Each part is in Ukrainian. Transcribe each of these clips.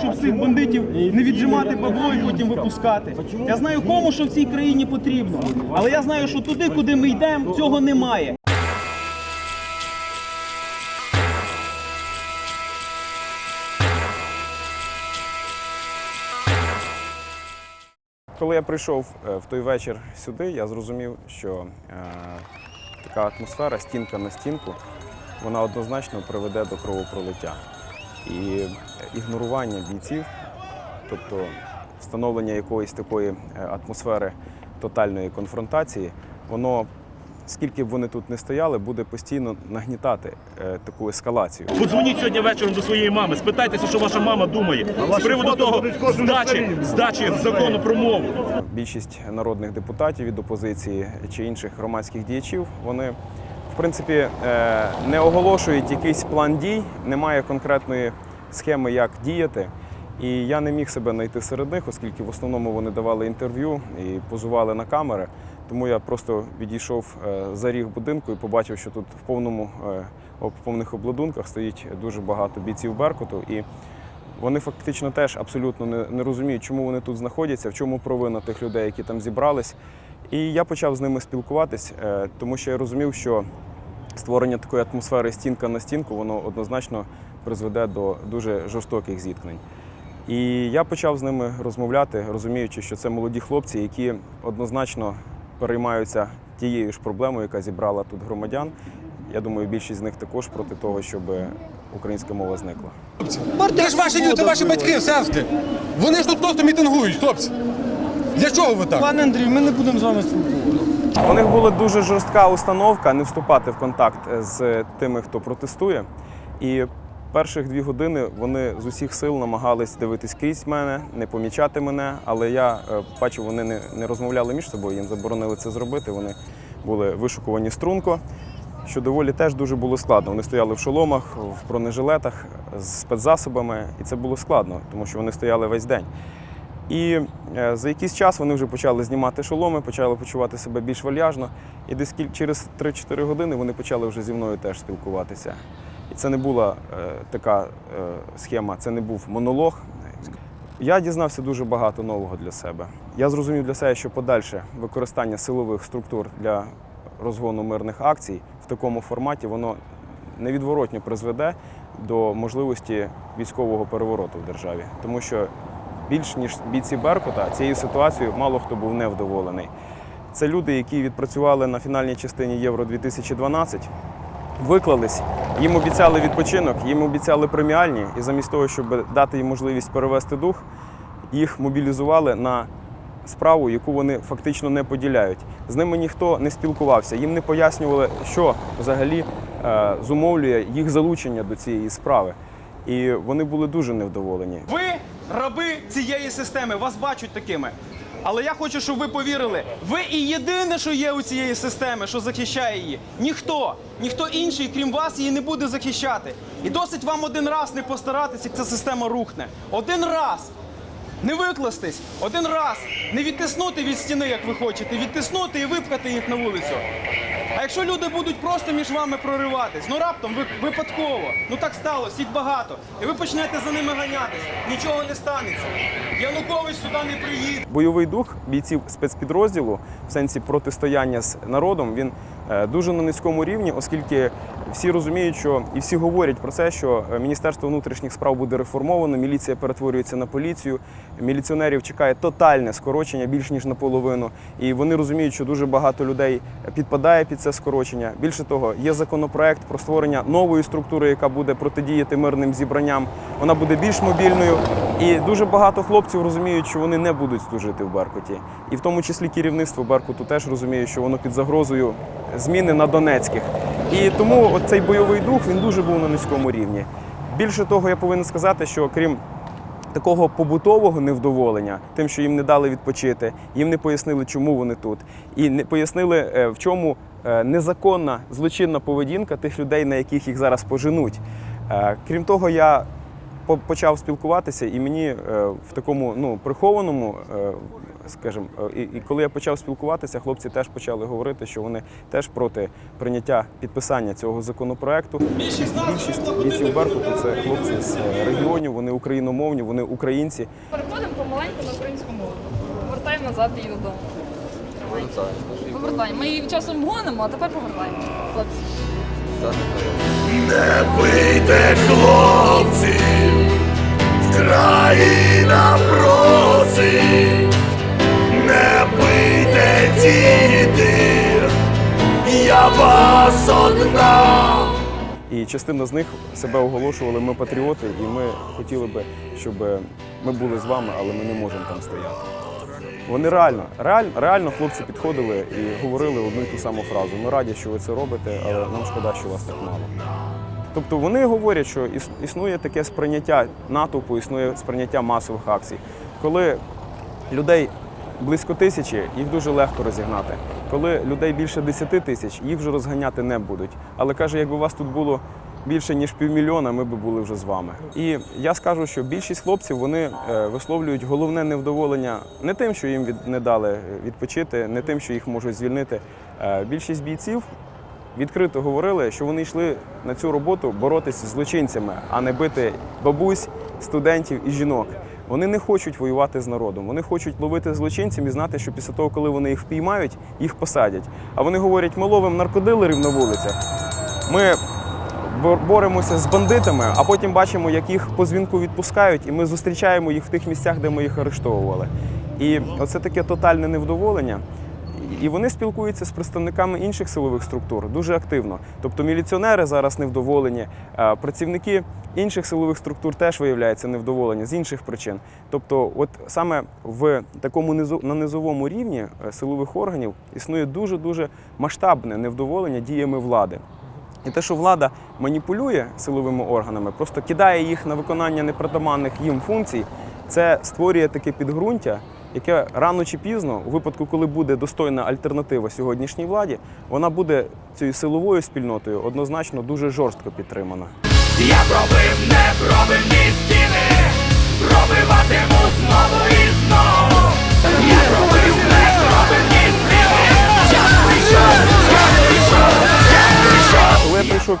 Щоб цих бандитів не віджимати бабло і потім випускати. Я знаю кому, що в цій країні потрібно. Але я знаю, що туди, куди ми йдемо, цього немає. Коли я прийшов е, в той вечір сюди, я зрозумів, що е, така атмосфера, стінка на стінку, вона однозначно приведе до кровопролиття. І ігнорування бійців, тобто встановлення якоїсь такої е, атмосфери тотальної конфронтації, воно, скільки б вони тут не стояли, буде постійно нагнітати е, таку ескалацію. Подзвоніть сьогодні вечором до своєї мами, спитайтеся, що ваша мама думає з приводу того здачі, здачі закону про мову. Більшість народних депутатів від опозиції чи інших громадських діячів вони принципі е, не оголошують якийсь план дій, немає конкретної схеми, як діяти. І я не міг себе знайти серед них, оскільки в основному вони давали інтерв'ю і позували на камери. Тому я просто відійшов е, за ріг будинку і побачив, що тут в повному е, в повних обладунках стоїть дуже багато бійців Беркуту. І вони фактично теж абсолютно не, не розуміють, чому вони тут знаходяться, в чому провина тих людей, які там зібрались. І я почав з ними спілкуватись, е, тому що я розумів, що створення такої атмосфери стінка на стінку, воно однозначно призведе до дуже жорстоких зіткнень. І я почав з ними розмовляти, розуміючи, що це молоді хлопці, які однозначно переймаються тією ж проблемою, яка зібрала тут громадян. Я думаю, більшість з них також проти того, щоб українська мова зникла. Це ж ваші люди, ваші батьки, сестри. Вони ж тут просто мітингують, хлопці. Для чого ви так? Пане Андрій, ми не будемо з вами спілкуватися. У них була дуже жорстка установка не вступати в контакт з тими, хто протестує. І перших дві години вони з усіх сил намагались дивитись крізь мене, не помічати мене. Але я е, бачив, вони не, не розмовляли між собою, їм заборонили це зробити. Вони були вишукувані струнко, що доволі теж дуже було складно. Вони стояли в шоломах, в бронежилетах з спецзасобами, і це було складно, тому що вони стояли весь день. І е, за якийсь час вони вже почали знімати шоломи, почали почувати себе більш вальяжно. І десь через 3-4 години вони почали вже зі мною теж спілкуватися. І це не була е, така е, схема, це не був монолог. Я дізнався дуже багато нового для себе. Я зрозумів для себе, що подальше використання силових структур для розгону мирних акцій в такому форматі воно невідворотно призведе до можливості військового перевороту в державі, тому що більш ніж бійці Беркута цією ситуацією мало хто був невдоволений. Це люди, які відпрацювали на фінальній частині Євро 2012, виклались, їм обіцяли відпочинок, їм обіцяли преміальні, і замість того, щоб дати їм можливість перевести дух, їх мобілізували на справу, яку вони фактично не поділяють. З ними ніхто не спілкувався, їм не пояснювали, що взагалі е, зумовлює їх залучення до цієї справи. І вони були дуже невдоволені. Ви раби цієї системи, вас бачать такими. Але я хочу, щоб ви повірили, ви і єдине, що є у цієї системи, що захищає її. Ніхто, ніхто інший, крім вас, її не буде захищати. І досить вам один раз не постаратися, як ця система рухне. Один раз. Не викластись, один раз не відтиснути від стіни, як ви хочете, відтиснути і випхати їх на вулицю. А якщо люди будуть просто між вами прориватись, ну раптом ви, випадково, ну так сталося, їх багато, і ви почнете за ними ганятись, нічого не станеться. Янукович сюди не приїде. Бойовий дух бійців спецпідрозділу в сенсі протистояння з народом він дуже на низькому рівні, оскільки всі розуміють, що і всі говорять про це, що е, Міністерство внутрішніх справ буде реформовано, міліція перетворюється на поліцію, міліціонерів чекає тотальне скорочення більш ніж наполовину. І вони розуміють, що дуже багато людей підпадає під це скорочення. Більше того, є законопроект про створення нової структури, яка буде протидіяти мирним зібранням. Вона буде більш мобільною. І дуже багато хлопців розуміють, що вони не будуть служити в Беркуті. І в тому числі керівництво Беркуту теж розуміє, що воно під загрозою зміни на Донецьких. І тому цей бойовий дух він дуже був на низькому рівні. Більше того, я повинен сказати, що крім такого побутового невдоволення, тим, що їм не дали відпочити, їм не пояснили, чому вони тут, і не пояснили, е, в чому е, незаконна злочинна поведінка тих людей, на яких їх зараз поженуть. Е, Крім того, я почав спілкуватися, і мені е, в такому ну, прихованому е, скажімо, е, і, і коли я почав спілкуватися, хлопці теж почали говорити, що вони теж проти прийняття підписання цього законопроекту. Більшість бійців Беркуту це хлопці з регіонів, вони україномовні, вони українці. Переходимо помаленьку на українську мову. Повертаємо назад її додому. Повертаємо. Ми її часом гонимо, а тепер повертаємо. Хлопці. Не бийте хлопців, Країна просить, не бийте діти, я вас одна. І частина з них себе оголошували ми патріоти, і ми хотіли би, щоб ми були з вами, але ми не можемо там стояти. Вони реально, реально, реально хлопці підходили і говорили одну й ту саму фразу. Ми раді, що ви це робите, але нам шкода, що вас так мало. Тобто вони говорять, що існує таке сприйняття натовпу, існує сприйняття масових акцій. Коли людей близько тисячі, їх дуже легко розігнати. Коли людей більше 10 тисяч, їх вже розганяти не будуть. Але каже, якби у вас тут було більше ніж півмільйона, ми б були вже з вами. І я скажу, що більшість хлопців вони е, висловлюють головне невдоволення не тим, що їм не дали відпочити, не тим, що їх можуть звільнити. Е, Більшість бійців відкрито говорили, що вони йшли на цю роботу боротися з злочинцями, а не бити бабусь, студентів і жінок. Вони не хочуть воювати з народом. Вони хочуть ловити злочинців і знати, що після того, коли вони їх впіймають, їх посадять. А вони говорять, ми ловимо наркодилерів на вулицях. Ми боремося з бандитами, а потім бачимо, як їх по дзвінку відпускають, і ми зустрічаємо їх в тих місцях, де ми їх арештовували. І оце таке тотальне невдоволення. І вони спілкуються з представниками інших силових структур дуже активно. Тобто міліціонери зараз невдоволені, працівники інших силових структур теж виявляються невдоволені з інших причин. Тобто, от саме в такому низу на низовому рівні е, силових органів існує дуже дуже масштабне невдоволення діями влади. І те, що влада маніпулює силовими органами, просто кидає їх на виконання непритаманних їм функцій, це створює таке підґрунтя, яке рано чи пізно, у випадку, коли буде достойна альтернатива сьогоднішній владі, вона буде цією силовою спільнотою однозначно дуже жорстко підтримана. Я пробив непробивні стіни, пробиватиму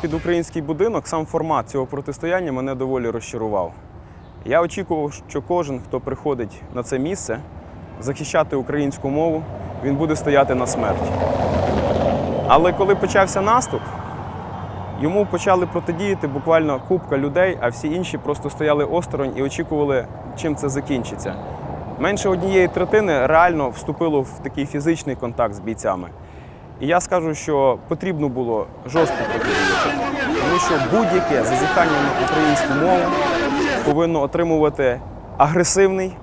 під український будинок, сам формат цього протистояння мене доволі розчарував. Я очікував, що кожен, хто приходить на це місце, захищати українську мову, він буде стояти на смерть. Але коли почався наступ, йому почали протидіяти буквально купка людей, а всі інші просто стояли осторонь і очікували, чим це закінчиться. Менше однієї третини реально вступило в такий фізичний контакт з бійцями. І я скажу, що потрібно було жорстко протидіяти, що будь-яке зазіхання на українську мову повинно отримувати агресивний,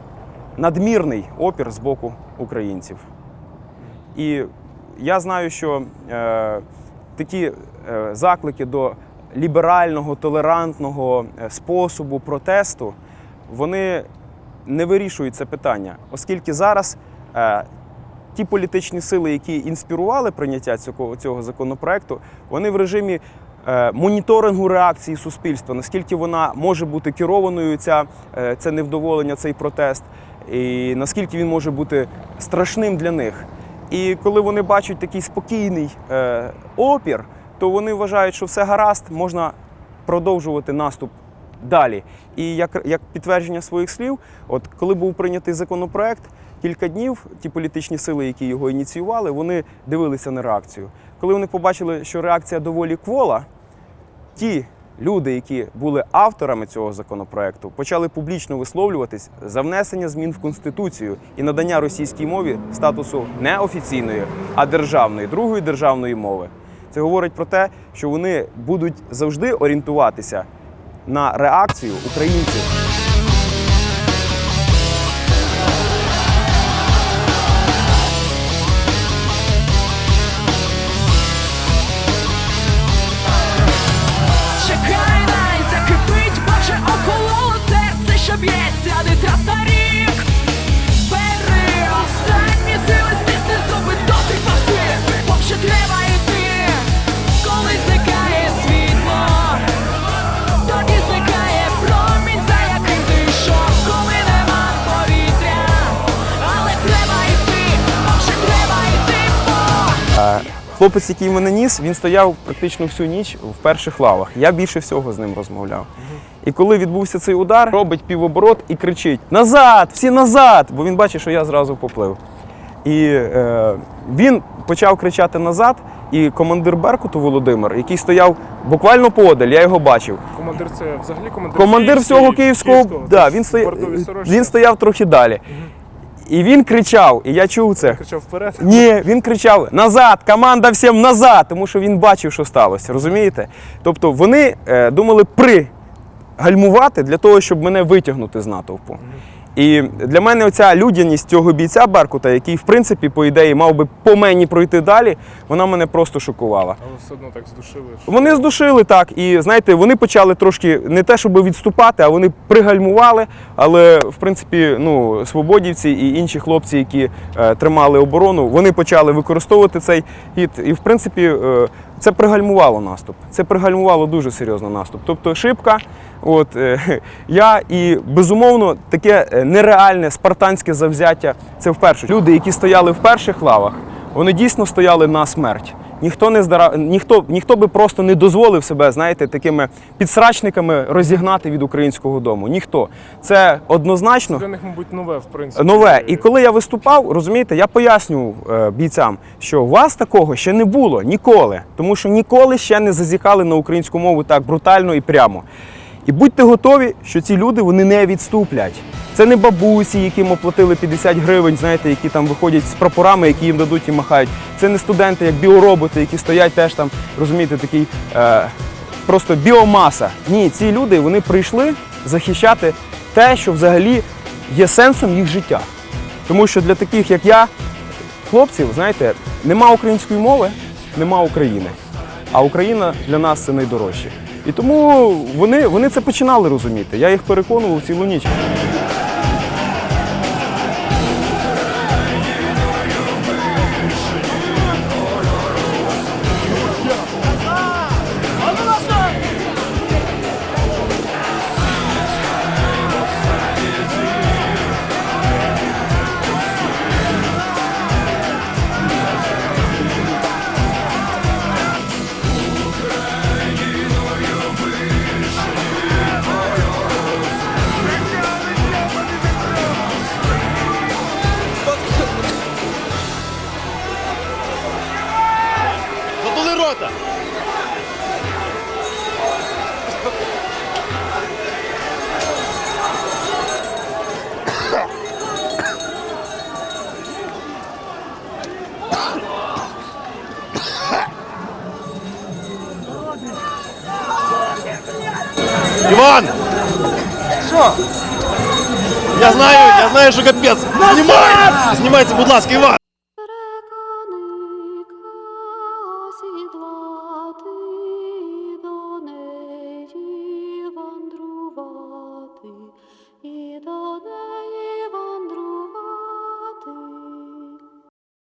надмірний опір з боку українців. І я знаю, що е, такі е, заклики до ліберального, толерантного е, способу протесту, вони не вирішують це питання, оскільки зараз е, ті політичні сили, які інспірували прийняття цього, цього законопроекту, вони в режимі моніторингу реакції суспільства, наскільки вона може бути керованою, ця, е, це невдоволення, цей протест, і наскільки він може бути страшним для них. І коли вони бачать такий спокійний е, опір, то вони вважають, що все гаразд, можна продовжувати наступ далі. І як, як підтвердження своїх слів, от коли був прийнятий законопроект, кілька днів ті політичні сили, які його ініціювали, вони дивилися на реакцію. Коли вони побачили, що реакція доволі квола, ті люди, які були авторами цього законопроекту, почали публічно висловлюватись за внесення змін в конституцію і надання російській мові статусу не офіційної, а державної, другої державної мови. Це говорить про те, що вони будуть завжди орієнтуватися на реакцію українців. Хлопець, який мене ніс, він стояв практично всю ніч в перших лавах. Я більше всього з ним розмовляв. І коли відбувся цей удар, робить півоборот і кричить: Назад! Всі назад! Бо він бачить, що я зразу поплив. І е, він почав кричати назад, і командир Беркуту Володимир, який стояв буквально подаль, я його бачив. Командир це взагалі командир. Командир всього київського, да, він, стояв, він стояв трохи далі. І він кричав, і я чув це. Він кричав вперед. Ні, він кричав назад, команда всім назад, тому що він бачив, що сталося. Розумієте? Тобто вони е, думали пригальмувати для того, щоб мене витягнути з натовпу. І для мене оця людяність цього бійця Беркута, який, в принципі, по ідеї, мав би по мені пройти далі, вона мене просто шокувала. Але все одно так здушили. що- Вони здушили так, і знаєте, вони почали трошки не те, щоб відступати, а вони пригальмували. Але в принципі, ну, свободівці і інші хлопці, які е, тримали оборону, вони почали використовувати цей гід. І в принципі, е, це пригальмувало наступ. Це пригальмувало дуже серйозно наступ. Тобто шибка, от е, я і безумовно таке е, нереальне спартанське завзяття. Це вперше. Люди, які стояли в перших лавах, вони дійсно стояли на смерть. Ніхто не здара... ніхто, ніхто би просто не дозволив себе, знаєте, такими підсрачниками розігнати від українського дому. Ніхто. Це однозначно Для них, мабуть, нове, в принципі. нове. І коли я виступав, розумієте, я пояснював е, бійцям, що у вас такого ще не було ніколи, тому що ніколи ще не зазіхали на українську мову так брутально і прямо. І будьте готові, що ці люди вони не відступлять. Це не бабусі, яким оплатили 50 гривень, знаєте, які там виходять з прапорами, які їм дадуть і махають. Це не студенти, як біороботи, які стоять теж там, розумієте, такий е, просто біомаса. Ні, ці люди вони прийшли захищати те, що взагалі є сенсом їх життя. Тому що для таких, як я, хлопців, знаєте, нема української мови, нема України. А Україна для нас це найдорожче. І тому вони, вони це починали розуміти. Я їх переконував цілу ніч. Иван! Що? Я знаю, я знаю, що капець. Знімай! Знімайте, будь ласка, Іван!